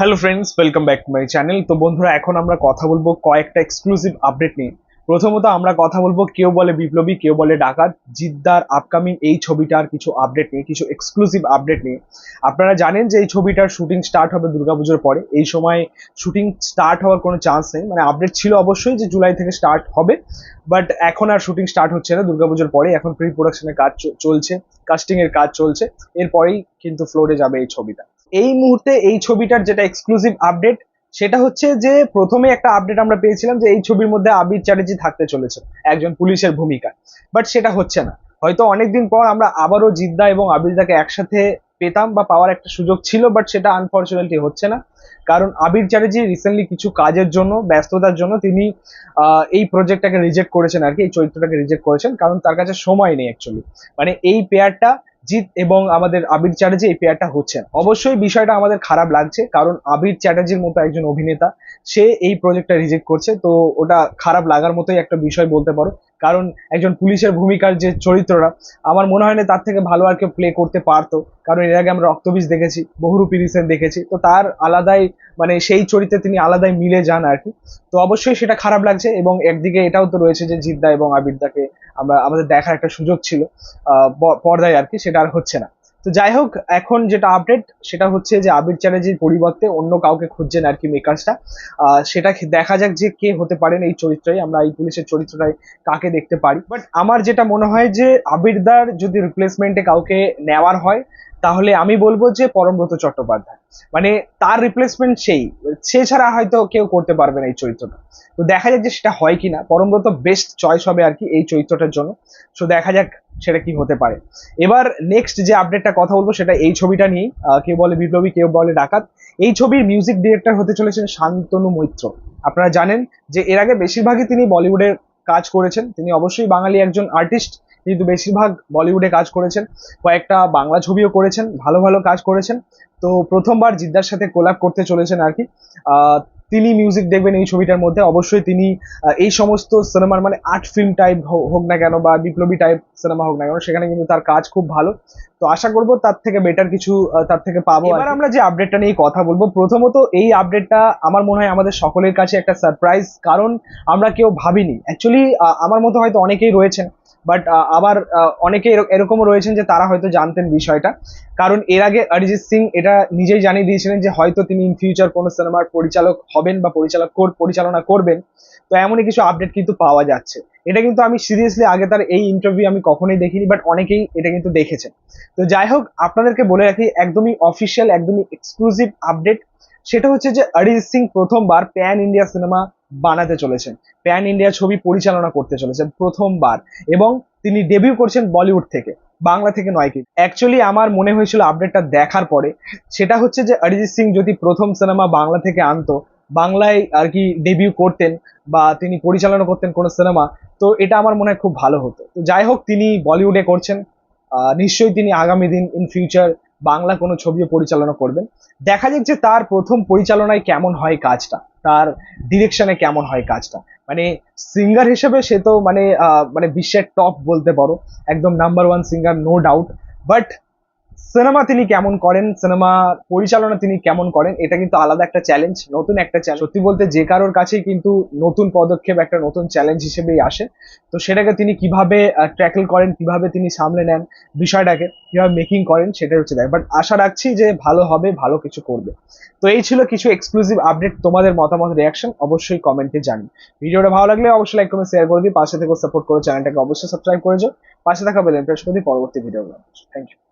Hello friends welcome back to my channel তো বন্ধুরা, এখন আমরা কথা বলব কয়েকটা এক্সক্লুসিভ আপডেট নিয়ে। প্রথমত আমরা কথা বলব কেউ বলে বিপ্লবী, কেউ বলে ডাকাত। জিদ্দার আপকামিং এই ছবিটার কিছু আপডেট নিয়ে, কিছু এক্সক্লুসিভ আপডেট নিয়ে। আপনারা জানেন যে এই ছবিটার শুটিং স্টার্ট হবে দুর্গাপুজোর পরে। এই সময় শুটিং স্টার্ট হওয়ার কোনো চান্স নেই। মানে আপডেট ছিল অবশ্যই যে জুলাই থেকে স্টার্ট হবে বাট এখন আর শুটিং স্টার্ট হচ্ছে না দুর্গাপুজোর পরে। এখন প্রি প্রোডাকশনের কাজ চলছে কাস্টিং এর কাজ চলছে। এরপরেই কিন্তু ফ্লোরে যাবে এই ছবিটা। এই মুহূর্তে এই ছবিটার যেটা এক্সক্লুসিভ আপডেট সেটা হচ্ছে যে প্রথমে একটা আপডেট আমরা পেয়েছিলাম যে এই ছবির মধ্যে আবির চ্যাটার্জি থাকতে চলেছে একজন পুলিশের ভূমিকা বাট সেটা হচ্ছে না। হয়তো অনেকদিন পর আমরা আবারও জিদ্দা এবং আবিরদাকে একসাথে পেতাম বা পাওয়ার একটা সুযোগ ছিল বাট সেটা আনফর্চুনেটলি হচ্ছে না। কারণ আবির চ্যাটার্জি রিসেন্টলি কিছু কাজের জন্য, ব্যস্ততার জন্য তিনি এই প্রজেক্টটাকে রিজেক্ট করেছেন আর কি, এই চরিত্রটাকে রিজেক্ট করেছেন। কারণ তার কাছে সময় নেই অ্যাকচুয়ালি মানে এই পেয়ারটা জিৎ এবং আমাদের আবির চ্যাটার্জি এই পেয়ারটা হচ্ছে না। অবশ্যই বিষয়টা আমাদের খারাপ লাগছে, কারণ আবির চ্যাটার্জির মতো একজন অভিনেতা, সে এই প্রজেক্টটা রিজেক্ট করছে তো ওটা খারাপ লাগার মতোই একটা বিষয় বলতে পারো কারণ একজন পুলিশের ভূমিকার যে চরিত্রটা, আমার মনে হয় না তার থেকে ভালো আর কেউ প্লে করতে পারতো। কারণ এর আগে আমরা রক্তবীজ দেখেছি, বহুরূপী রিসেন্ট দেখেছি। তো তার আলাদাই মানে সেই চরিত্রে তিনি আলাদাই মিলে যান আর কি। তো অবশ্যই সেটা খারাপ লাগছে এবং একদিকে এটাও তো রয়েছে যে জিদ্দা এবং আবিরদাকে আমরা, আমাদের দেখার একটা সুযোগ ছিল পর্দায় আর কি, সেটা আর হচ্ছে না। তো যাই হোক, এখন যেটা আপডেট সেটা হচ্ছে যে আবির চ্যাটার্জির পরিবর্তে অন্য কাউকে খুঁজছেন আর কি মেকার্সটা সেটা দেখা যাক যে কে হতে পারেন এই চরিত্রই, আমরা এই পুলিশের চরিত্রটাই কাকে দেখতে পারি। বাট আমার যেটা মনে হয় যে আবিরদার যদি রিপ্লেসমেন্টে কাউকে নেওয়ার হয় তাহলে আমি বলব যে পরমব্রত চট্টোপাধ্যায়। মানে তার রিপ্লেসমেন্ট সেই। সে ছাড়া হয়তো কেউ করতে পারবে না এই চরিত্রটা। তো দেখা যাক যে সেটা হয় কিনা। পরমব্রত বেস্ট চয়েস হবে আর কি এই চরিত্রটার জন্য। সো দেখা যাক সেটা কি হতে পারে। এবার নেক্সট যে আপডেটটা কথা বলব সেটা এই ছবিটা নিয়েই। কেউ বলে বিপ্লবী, কেউ বলে ডাকাত। এই ছবির মিউজিক ডিরেক্টর হতে চলেছেন শান্তনু মৈত্র। আপনারা জানেন যে এর আগে বেশিরভাগই তিনি বলিউডের কাজ করেছেন। তিনি অবশ্যই বাঙালি একজন আর্টিস্ট কিন্তু বেশিরভাগ বলিউডে কাজ করেছেন। কয়েকটা বাংলা ছবিও করেছেন, ভালো ভালো কাজ করেছেন। তো প্রথমবার জিদ্দার সাথে কোলাপ করতে চলেছেন আর কি। তিনি মিউজিক দেখবেন এই ছবিটার মধ্যে। অবশ্যই তিনি এই সমস্ত সিনেমার মানে আর্ট ফিল্ম টাইপ হোক না কেন বা বিপ্লবী টাইপ সিনেমা হোক না কেন, সেখানে কিন্তু তার কাজ খুব ভালো। তো আশা করব তার থেকে বেটার কিছু তার থেকে পাবো এবার আমরা যে আপডেটটা নিয়ে কথা বলব, প্রথমত এই আপডেটটা আমার মনে হয় আমাদের সকলের কাছে একটা সারপ্রাইজ কারণ আমরা কেউ ভাবিনি। অ্যাকচুয়ালি আমার মতো হয়তো অনেকেই রয়েছেন। বাট আবার অনেকে এরকমও রয়েছেন যে তারা হয়তো জানতেন বিষয়টা। কারণ এর আগে অরিজিৎ সিং এটা নিজেই জানিয়ে দিয়েছিলেন যে হয়তো তিনি ইন ফিউচার কোনো সিনেমার পরিচালক হবেন বা পরিচালক পরিচালনা করবেন। তো এমনই কিছু আপডেট কিন্তু পাওয়া যাচ্ছে। এটা কিন্তু আমি সিরিয়াসলি আগে তার এই ইন্টারভিউ আমি কখনোই দেখিনি বাট অনেকেই এটা কিন্তু দেখেছেন। তো যাই হোক, আপনাদেরকে বলে রাখি, একদমই অফিসিয়াল একদমই এক্সক্লুসিভ আপডেট সেটা হচ্ছে যে অরিজিৎ সিং প্রথমবার প্যান ইন্ডিয়া সিনেমা বানাতে চলেছেন। প্যান ইন্ডিয়া ছবি পরিচালনা করতে চলেছেন প্রথমবার এবং তিনি ডেবিউ করছেন বলিউড থেকে, বাংলা থেকে নয় কি। অ্যাকচুয়ালি আমার মনে হয়েছিল আপডেটটা দেখার পরে, সেটা হচ্ছে যে অরিজিৎ সিং যদি প্রথম সিনেমা বাংলা থেকে আনতো, বাংলায় আর কি ডেবিউ করতেন বা তিনি পরিচালনা করতেন কোনো সিনেমা তো এটা আমার মনে হয় খুব ভালো হতো। তো যাই হোক, তিনি বলিউডে করছেন। নিশ্চয়ই তিনি আগামী দিন ইন ফিউচার বাংলা কোনো ছবিও পরিচালনা করবেন। দেখা যাক যে তার প্রথম পরিচালনায় কেমন হয় কাজটা। তার ডিরেকশনে কেমন হয় কাজটা? মানে সিঙ্গার হিসেবে সে তো মানে মানে বিশ্বের টপ বলতে পারো। একদম number one singer no doubt but cinema তিনি কেমন করেন? সিনেমা পরিচালনা তিনি কেমন করেন? এটা কিন্তু আলাদা একটা চ্যালেঞ্জ নতুন একটা চ্যালেঞ্জ সত্যি বলতে যে কারোর কাছেই কিন্তু নতুন পদক্ষেপ, একটা নতুন চ্যালেঞ্জ হিসেবেই আসে। তো সেটাকে তিনি কীভাবে ট্যাকল করেন, কীভাবে তিনি সামলে নেন, বিষয়টাকে কীভাবে মেকিং করেন, সেটাই হচ্ছে দেখ বাট আশা রাখছি যে ভালো হবে, ভালো কিছু করবে। তো এই ছিল কিছু এক্সক্লুসিভ আপডেট তোমাদের মতামত রিয়াকশন অবশ্যই কমেন্টে জানি ভিডিওটা ভালো লাগলে অবশ্যই লাইক কমেন্ট শেয়ার করে দিই পাশে থেকে সাপোর্ট করে চ্যানেলটাকে অবশ্যই সাবস্ক্রাইব করে যাও পাশে থাকা বেল প্রেস করে দিই পরবর্তী ভিডিও থ্যাংক ইউ